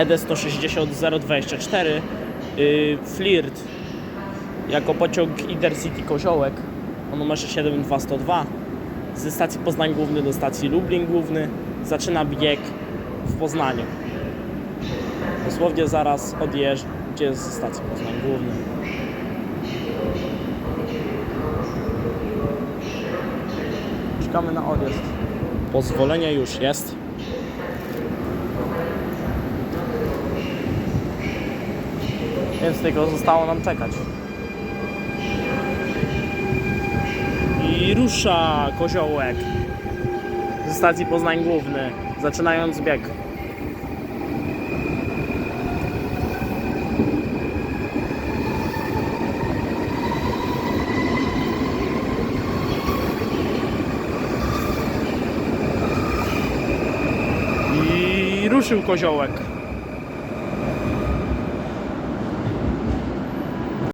ED 160 024 yy, Flirt jako pociąg Intercity Koziołek o numerze 72102 ze stacji Poznań Główny do stacji Lublin Główny zaczyna bieg w Poznaniu. Dosłownie zaraz odjeżdżę ze stacji Poznań Główny. Czekamy na odjazd. Pozwolenie już jest. Więc tylko zostało nam czekać. I rusza koziołek ze stacji Poznań Główny, zaczynając bieg. Ruszył koziołek.